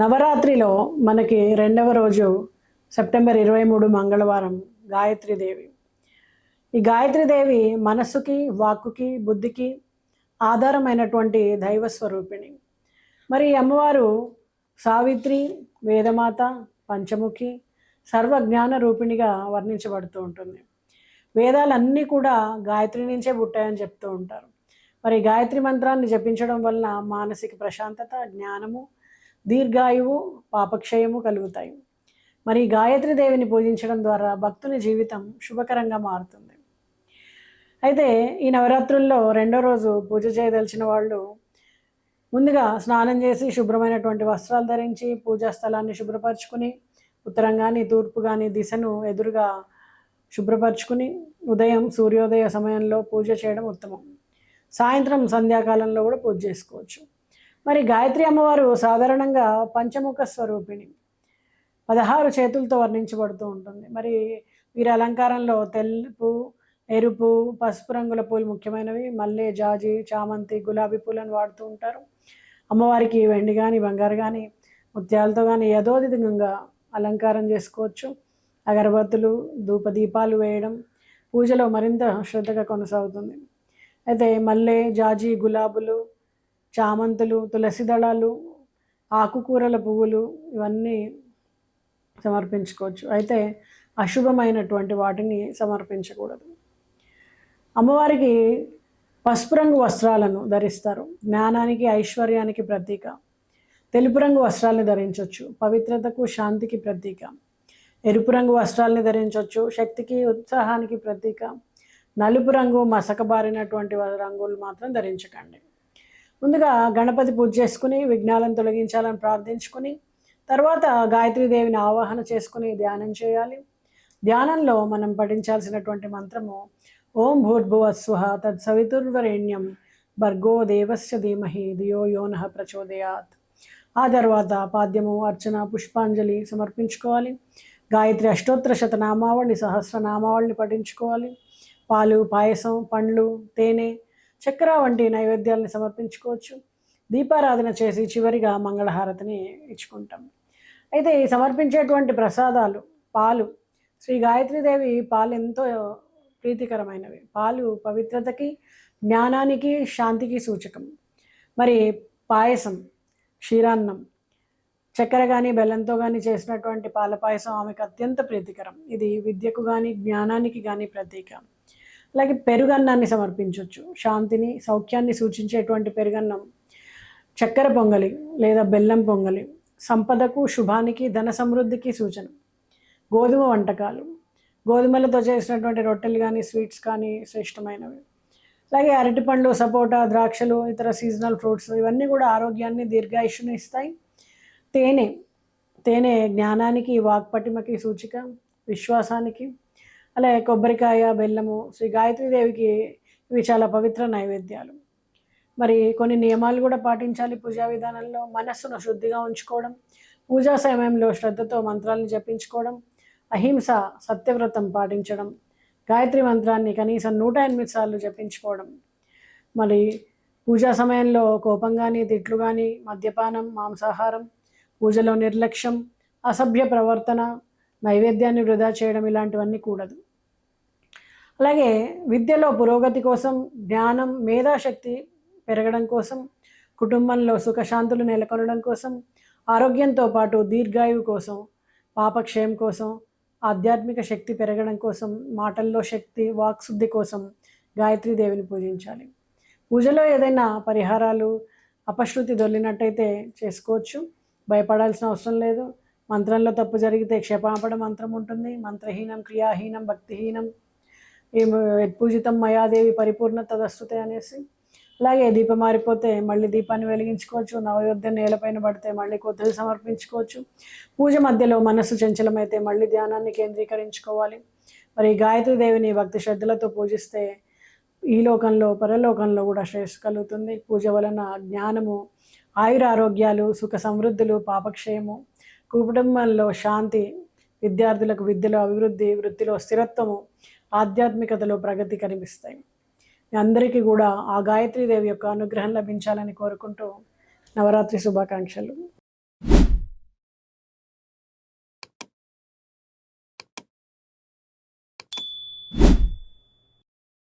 నవరాత్రిలో మనకి రెండవ రోజు సెప్టెంబర్ ఇరవై మూడు మంగళవారం గాయత్రీదేవి ఈ గాయత్రీదేవి మనస్సుకి వాక్కుకి బుద్ధికి ఆధారమైనటువంటి దైవ స్వరూపిణి. మరి అమ్మవారు సావిత్రి వేదమాత పంచముఖి సర్వజ్ఞాన రూపిణిగా వర్ణించబడుతూ ఉంటుంది. వేదాలన్నీ కూడా గాయత్రి నుంచే పుట్టాయని చెప్తూ ఉంటారు. మరి గాయత్రి మంత్రాన్ని జపించడం వలన మానసిక ప్రశాంతత జ్ఞానము దీర్ఘాయువు పాపక్షయము కలుగుతాయి. మరి గాయత్రి దేవిని పూజించడం ద్వారా భక్తుని జీవితం శుభకరంగా మారుతుంది. అయితే ఈ నవరాత్రుల్లో రెండో రోజు పూజ చేయదలిచిన వాళ్ళు ముందుగా స్నానం చేసి శుభ్రమైనటువంటి వస్త్రాలు ధరించి పూజా స్థలాన్ని శుభ్రపరచుకుని ఉత్తరం కానీ తూర్పు కానీ దిశను ఎదురుగా శుభ్రపరచుకుని ఉదయం సూర్యోదయ సమయంలో పూజ చేయడం ఉత్తమం. సాయంత్రం సంధ్యాకాలంలో కూడా పూజ చేసుకోవచ్చు. మరి గాయత్రి అమ్మవారు సాధారణంగా పంచముఖ స్వరూపిణి. పదహారు చేతులతో వర్ణించబడుతూ ఉంటుంది. మరి వీరి అలంకారంలో తెలుపు ఎరుపు పసుపు రంగుల పూలు ముఖ్యమైనవి. మల్లె జాజి చామంతి గులాబీ పూలను వాడుతూ ఉంటారు. అమ్మవారికి వెండి కానీ బంగారు కానీ ముత్యాలతో కానీ యథోదితంగా అలంకారం చేసుకోవచ్చు. అగరబత్తులు ధూపదీపాలు వేయడం పూజలో మరింత శ్రద్ధగా కొనసాగుతుంది. అయితే మల్లె జాజి గులాబులు చామంతులు తులసి దళాలు ఆకుకూరల పువ్వులు ఇవన్నీ సమర్పించుకోవచ్చు. అయితే అశుభమైనటువంటి వాటిని సమర్పించకూడదు. అమ్మవారికి పసుపు రంగు వస్త్రాలను ధరిస్తారు. జ్ఞానానికి ఐశ్వర్యానికి ప్రతీక. తెలుపు రంగు వస్త్రాలను ధరించవచ్చు పవిత్రతకు శాంతికి ప్రతీక. ఎరుపు రంగు వస్త్రాలని ధరించవచ్చు శక్తికి ఉత్సాహానికి ప్రతీక. నలుపు రంగు మసకబారినటువంటి రంగులు మాత్రం ధరించకండి. ముందుగా గణపతి పూజ చేసుకుని విఘ్నాలను తొలగించాలని ప్రార్థించుకుని తర్వాత గాయత్రీదేవిని ఆవాహన చేసుకుని ధ్యానం చేయాలి. ధ్యానంలో మనం పఠించాల్సినటువంటి మంత్రము ఓం భూర్భువస్వహ తత్సవితుర్వరేణ్యం భర్గో దేవస్య ధీమహి ధియో యోన ప్రచోదయాత్. ఆ తర్వాత పాద్యము అర్చన పుష్పాంజలి సమర్పించుకోవాలి. గాయత్రి అష్టోత్తర శతనామావళి సహస్రనామావళిని పఠించుకోవాలి. పాలు పాయసం పండ్లు తేనె చక్కెర వంటి నైవేద్యాలను సమర్పించుకోవచ్చు. దీపారాధన చేసి చివరిగా మంగళహారతిని ఇచ్చుకుంటాం. అయితే ఈ సమర్పించేటువంటి ప్రసాదాలు పాలు శ్రీ గాయత్రీదేవి పాలు ఎంతో ప్రీతికరమైనవి. పాలు పవిత్రతకి జ్ఞానానికి శాంతికి సూచకం. మరి పాయసం క్షీరాన్నం చక్కెర కానీ బెల్లంతో కానీ చేసినటువంటి పాల పాయసం ఆమెకు అత్యంత ప్రీతికరం. ఇది విద్యకు కానీ జ్ఞానానికి కానీ ప్రతీక. అలాగే పెరుగన్నాన్ని సమర్పించవచ్చు శాంతిని సౌఖ్యాన్ని సూచించేటువంటి పెరుగన్నం. చక్కెర పొంగలి లేదా బెల్లం పొంగలి. సంపదకు శుభానికి ధన సమృద్ధికి సూచన. గోధుమ వంటకాలు. గోధుమలతో చేసినటువంటి రొట్టెలు కానీ స్వీట్స్ కానీ శ్రేష్టమైనవి. అలాగే అరటిపండ్లు సపోటా ద్రాక్షలు ఇతర సీజనల్ ఫ్రూట్స్ ఇవన్నీ కూడా ఆరోగ్యాన్ని దీర్ఘాయుష్ను ఇస్తాయి. తేనె తేనె జ్ఞానానికి వాక్పటిమకి సూచిక విశ్వాసానికి. అలాగే కొబ్బరికాయ బెల్లము శ్రీ గాయత్రీదేవికి ఇవి చాలా పవిత్ర నైవేద్యాలు. మరి కొన్ని నియమాలు కూడా పాటించాలి పూజా విధానంలో. మనస్సును శుద్ధిగా ఉంచుకోవడం పూజా సమయంలో శ్రద్ధతో మంత్రాలను జపించుకోవడం అహింస సత్యవ్రతం పాటించడం గాయత్రి మంత్రాన్ని కనీసం నూట ఎనిమిది సార్లు జపించుకోవడం. మరి పూజా సమయంలో కోపం కానీ తిట్లు కానీ మద్యపానం మాంసాహారం పూజలో నిర్లక్ష్యం అసభ్య ప్రవర్తన నైవేద్యాన్ని వృధా చేయడం ఇలాంటివన్నీ కూడదు. అలాగే విద్యలో పురోగతి కోసం జ్ఞానం మేధాశక్తి పెరగడం కోసం కుటుంబంలో సుఖశాంతులు నెలకొనడం కోసం ఆరోగ్యంతో పాటు దీర్ఘాయువు కోసం పాపక్షయం కోసం ఆధ్యాత్మిక శక్తి పెరగడం కోసం మాటల్లో శక్తి వాక్శుద్ధి కోసం గాయత్రీదేవిని పూజించాలి. పూజలో ఏదైనా పరిహారాలు అపశృతి దొల్లినట్టయితే చేసుకోవచ్చు. భయపడాల్సిన అవసరం లేదు. మంత్రంలో తప్పు జరిగితే క్షమాపణ మంత్రం ఉంటుంది. మంత్రహీనం క్రియాహీనం భక్తిహీనం పూజితం మయాదేవి పరిపూర్ణత తదస్తుతే అనేసి. అలాగే దీపం మారిపోతే మళ్ళీ దీపాన్ని వెలిగించుకోవచ్చు. నవయోధ్య నేలపైన పడితే మళ్ళీ కొద్దిగా సమర్పించుకోవచ్చు. పూజ మధ్యలో మనస్సు చంచలమైతే మళ్ళీ ధ్యానాన్ని కేంద్రీకరించుకోవాలి. మరి గాయత్రి దేవిని భక్తి శ్రద్ధలతో పూజిస్తే ఈ లోకంలో పరలోకంలో కూడా శ్రేయస్సు కలుగుతుంది. పూజ వలన జ్ఞానము ఆయుర ఆరోగ్యాలు సుఖ సమృద్ధులు పాపక్షయము కుటుంబంలో శాంతి విద్యార్థులకు విద్యలో అభివృద్ధి వృత్తిలో స్థిరత్వము ఆధ్యాత్మికతలో ప్రగతి కనిపిస్తాయి. అందరికీ కూడా ఆ గాయత్రీదేవి యొక్క అనుగ్రహం లభించాలని కోరుకుంటూ నవరాత్రి శుభాకాంక్షలు.